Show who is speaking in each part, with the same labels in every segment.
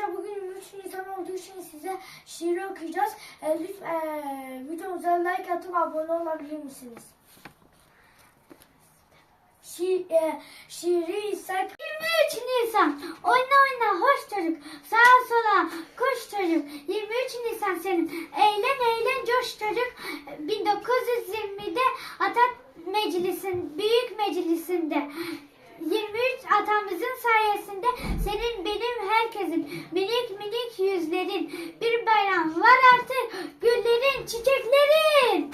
Speaker 1: Arkadaşlar bugün 23 Nisan olduğu için size şiir okuyacağız. E, lütfen e, videomuza like atıp abone olabilir misiniz? Şi, e, şiiri ise
Speaker 2: 23 Nisan. Oyna oyna hoş çocuk. Sağa sola koş çocuk. 23 Nisan senin. Eğlen eğlen coş çocuk. 1920'de Atat Meclis'in büyük meclisinde. 23 atamızın sayesinde senin herkesin minik minik yüzlerin bir bayram var artık güllerin çiçeklerin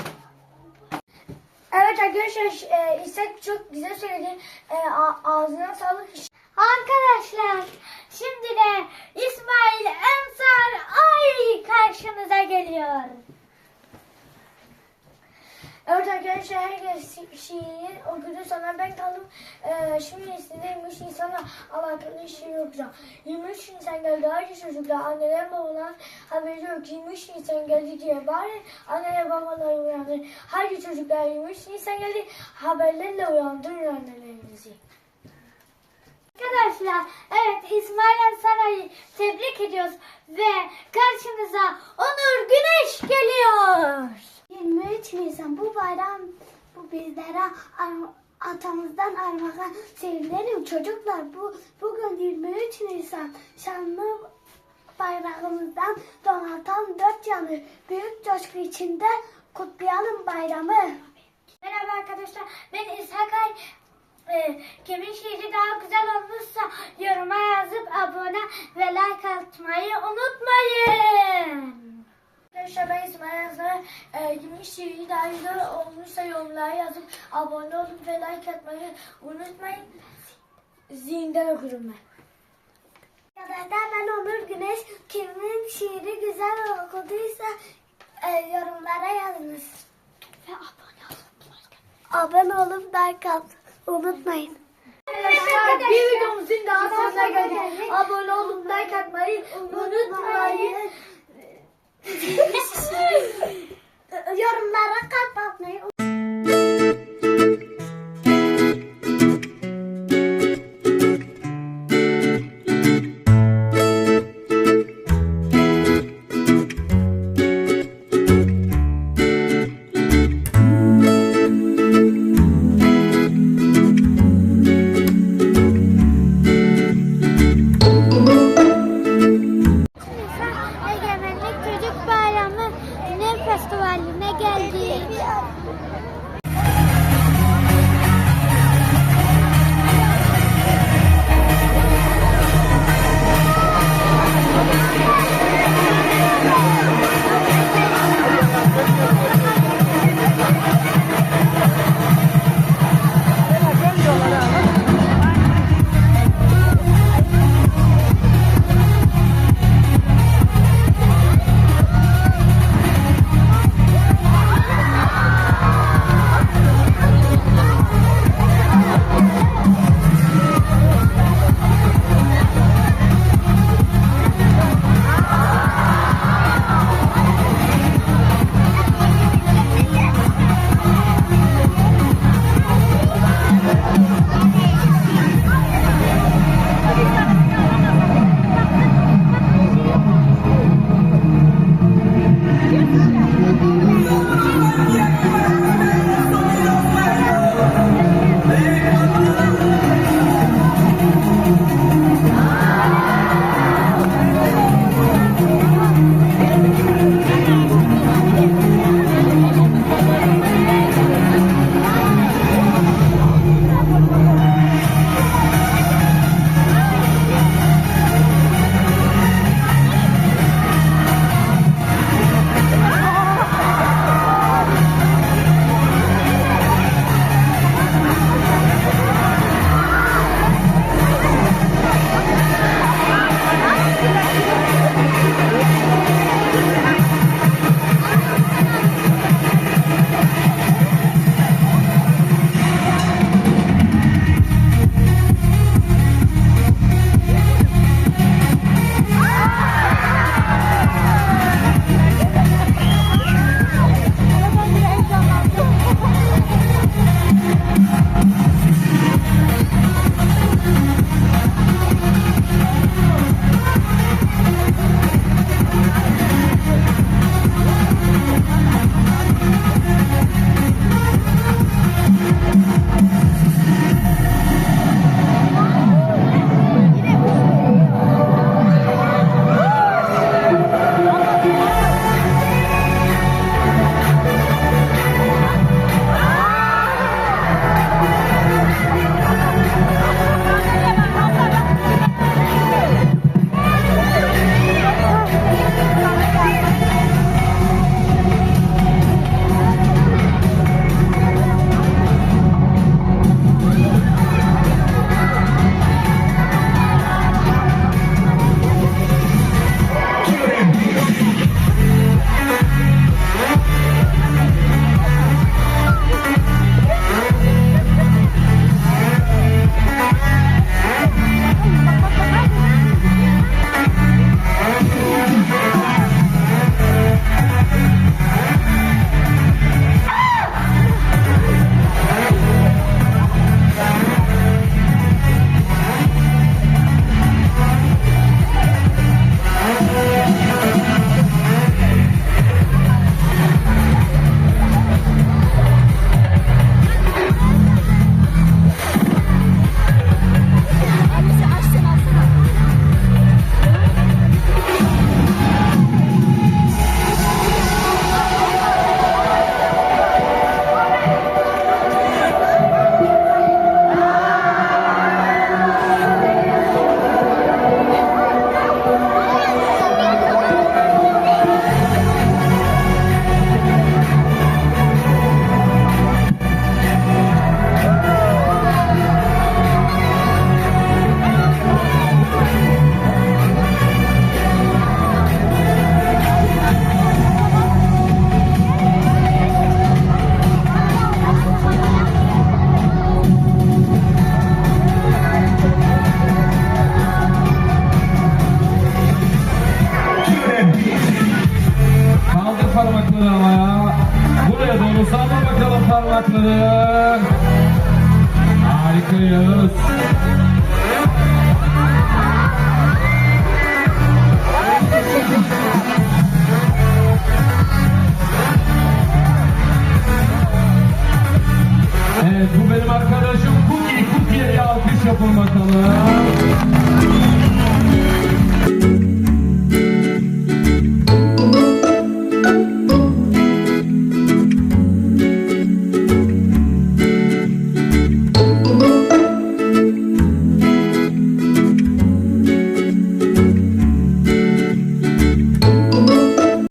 Speaker 1: Evet arkadaşlar e, İshak çok güzel söyledi. E, ağzına sağlık.
Speaker 2: Arkadaşlar şimdi de İsmail Ensar Ay karşınıza geliyor.
Speaker 1: Herkes şi- şiiri okudu sonra ben kaldım. Ee, şimdi size 23 Nisan'la alakalı şiir okuyacağım. 23 Nisan geldi ayrıca çocuklar anneler babalar haberi yok. 23 Nisan geldi diye bari anneler babalar uyandı. Haydi çocuklar 23 Nisan geldi haberlerle uyandırın annelerinizi.
Speaker 2: Arkadaşlar evet İsmail Ensar'ı tebrik ediyoruz ve karşınıza Onur Güneş geliyor.
Speaker 3: 23 Nisan bu bayram bu bizlere atamızdan armağan sevgilerim çocuklar bu bugün 23 Nisan şanlı bayrağımızdan donatan dört yanı büyük coşku içinde kutlayalım bayramı.
Speaker 2: Merhaba arkadaşlar ben İshak Ay. Ee, kimin şiiri daha güzel olmuşsa yoruma yazıp abone ve like atmayı unutmayın.
Speaker 1: Arkadaşlar ben İsmail Yazar. E, 20 şiiri daha güzel olmuşsa yorumlara yazıp abone olun ve like atmayı unutmayın. Zihinden okurum ben.
Speaker 3: Arkadaşlar ben Onur Güneş kimin şiiri güzel okuduysa e, yorumlara yazınız. Ve abone olun. Abone olup like at. Unutmayın.
Speaker 1: Arkadaşlar bir videomuzun daha sonuna geldik. Abone olup like atmayı unutmayın.
Speaker 2: parmakları havaya. Buraya doğru salla
Speaker 4: bakalım parmakları. Harikayız.